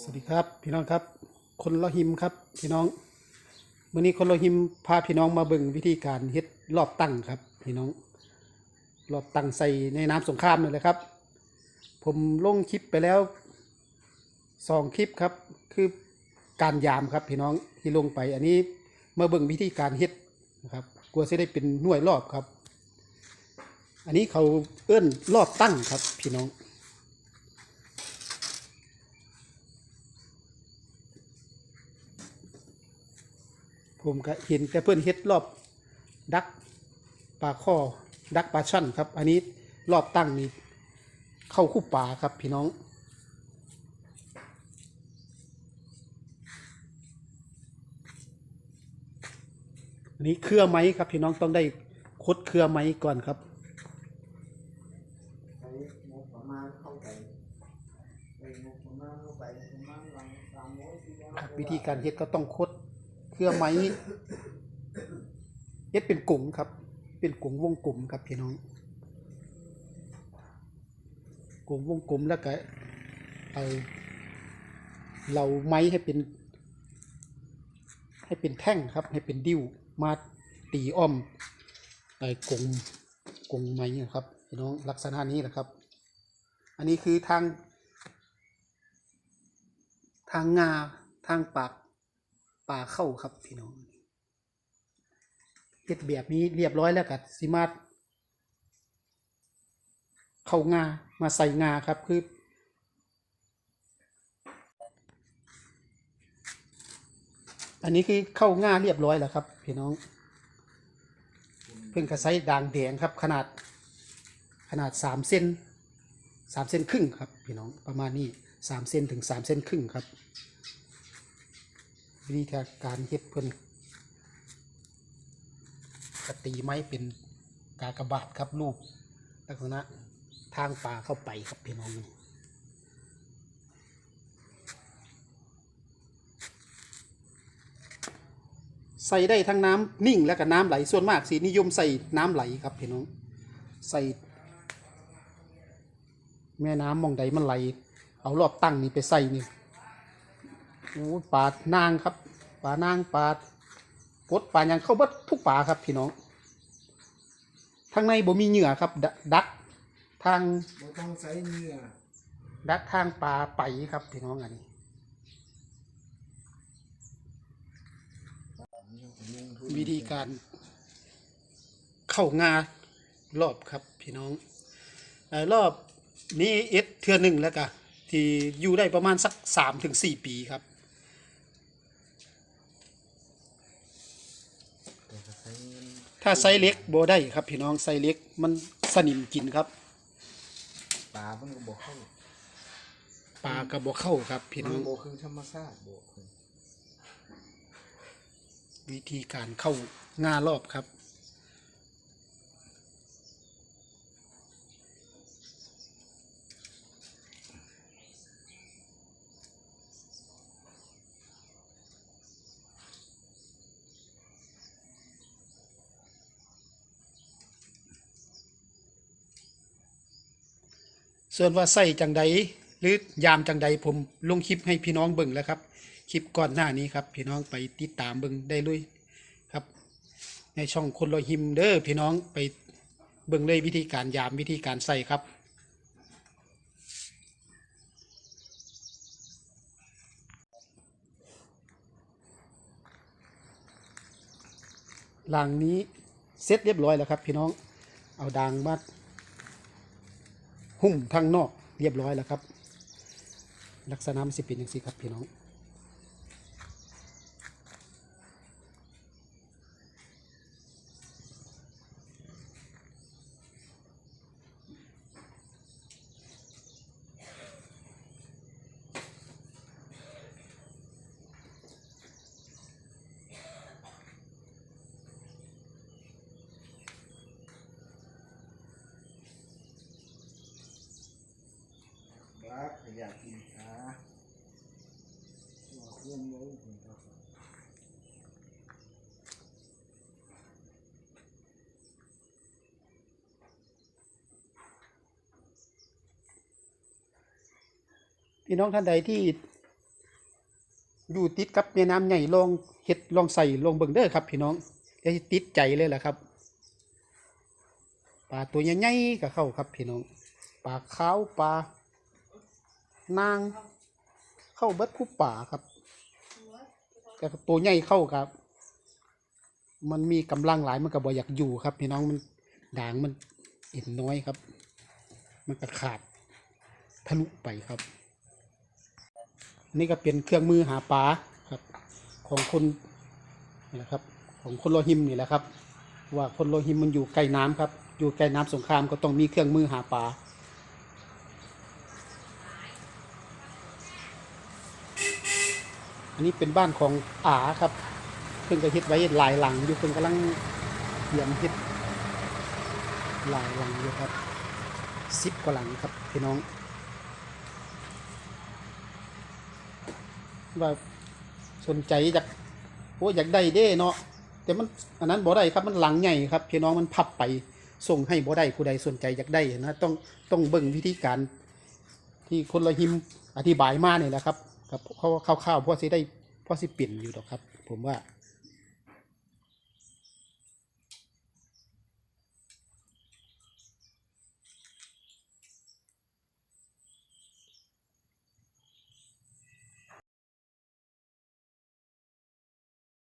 สวัสดีครับพี่น้องครับ คนละหิมครับพี่น้องวันนี้คนละหิมพาพี่น้องมาเบิ่งวิธีการเฮ็ดรอบตั้งครับ พี่น้องรอบตั้งใส่ในน้ำสงครามนี่แหละครับ ผมลงคลิปไปแล้วสองคลิปครับ คือการยามครับพี่น้องที่ลงไป อันนี้มาเบิ่งวิธีการเฮ็ดนะครับกลัวจะได้เป็นหน่วยรอบครับ อันนี้เขาเอื้อนรอบตั้งครับพี่น้อง ผมก็เห็นแต่เพื่อนเฮ็ดรอบดักปลาข้อดักปลาช่อนครับ อันนี้รอบตั้งนี่เข้าคู่ป่าครับพี่น้อง อันนี้เครือไม้ครับพี่น้องต้องได้คดเครือไม้ก่อนครับใช้งบประมาณเข้าไปไปงบประมาณเข้าไปประมาณหลังสามร้อยสี่ร้อยครับวิธีการเฮ็ดก็ต้องคด เครือไม้เฮ็ดเป็นกลุ่มครับ เป็นกลุ่มวงกลมครับพี่น้อง กลุ่มวงกลมแล้วก็เอาเราไม้ให้เป็น ให้เป็นแท่งครับ ให้เป็นดิ้วมาตีอ้อมไอ้กรงกรงไม้นะครับพี่น้องลักษณะนี้แหละครับ อันนี้คือทาง ทางงาทางปาก ป่าเข้าครับพี่น้องเฮ็ดแบบนี้เรียบร้อยแล้วกับสิมาเข้างามาใส่งาครับคืออันนี้คือเข้างาเรียบร้อยแล้วครับ พี่น้อง เพิ่งกระไซด่างแดงครับ ขนาดขนาดสามเซนสามเซนครึ่งครับ พี่น้องประมาณนี้สามเซนถึงสามเซนครึ่งครับ วิธีการเฮ็ดเพิ่นกตีไม้เป็นกากระบาทครับรูปลักษณะทางป่าเข้าไปครับพี่น้องใส่ได้ทั้งน้ำนิ่งและก็น้ำไหลส่วนมากสีนิยมใส่น้ำไหลครับพี่น้องใส่ แม่น้ำมองใดมันไหล เอารอบตั้งนี่ไปใส่นี่ โอ้ยปลานางครับปลานางปลากดปลายังเข้าเบิดทุกปลาครับพี่น้องทางในบ่มีเหงื่อครับดดักทางเราต้องใช้เนื้อดักทางปลาไปครับพี่น้องอันนี้วิธีการเข้างารอบครับพี่น้องเอ่อรอบนี้เอ็ดเทือหนึ่งแล้วก็ที่อยู่ได้ประมาณสักสามถึงสี่ปีครับ แต่ก็ใช้เงิน ถ้าไซส์เล็กโบได้ครับ พี่น้องไซส์เล็กมันสนิมกินครับปลามันก็บอกเข้าปลากระบอกเข้าครับ พี่น้องโบคือธรรมชาติโบคือวิธีการเข้างารอบครับ ส่วนว่าใส่จังใดหรือยามจังใดผมลงคลิปให้พี่น้องเบิ่งแล้วครับ คลิปก่อนหน้านี้ครับ พี่น้องไปติดตามเบิ่งได้เลยครับ ในช่องคนรอยหิมเด้อพี่น้องไปเบิ่งเลยวิธีการยามวิธีการใส่ครับหลังนี้เสร็จเรียบร้อยแล้วครับ พี่น้องเอาดางมา หุ้มทางนอกเรียบร้อยแล้วครับ ลักษณะมันสิเป็นอย่างนี้ครับพี่น้อง รักอยากกินขาตัวเครื่องเลยถึงครับพี่น้องท่านใดที่อยู่ติดกับแม่น้ำใหญ่ลองเฮ็ดลองใส่ลองเบิ่งเด้อครับ พี่น้องจะติดใจเลยแหละครับปลาตัวใหญ่ๆก็เข้าครับพี่น้องปลาขาวปลา นาง เข้าเบิดคู่ป่าครับ แต่ตัวใหญ่เข้าครับ มันมีกำลังหลายมันก็บ่อยากอยู่ครับ พี่น้องมันด่างมันเอ็นน้อยครับ มันก็ขาดทะลุไปครับ นี่ก็เป็นเครื่องมือหาปลาครับ ของคนนี่แหละครับ ของคนโลหิมนี่แหละครับ ว่าคนโลหิมมันอยู่ใกล้น้ำครับ อยู่ใกล้น้ำสงครามก็ต้องมีเครื่องมือหาปลา อันนี้เป็นบ้านของอาครับ เพิ่งก็เฮ็ดไว้หลายหลังอยู่เพิ่งกำลังเตรียมเฮ็ดหลายหลังอยู่ครับสิบกว่าหลังครับพี่น้องว่าสนใจอยากโอ้อยากได้เด้เนาะแต่มันอันนั้นบ่ได้ครับมันหลังใหญ่ครับพี่น้องมันพับไปส่งให้บ่ได้ผู้ใดสนใจอยากได้นะต้องต้องเบิ่งวิธีการที่คนละหิมอธิบายมาเนี่ยแหละครับ ครับเขาเข้าวๆพอสิได้พอสิเปลี่ยนอยู่หรอกครับ ผมว่า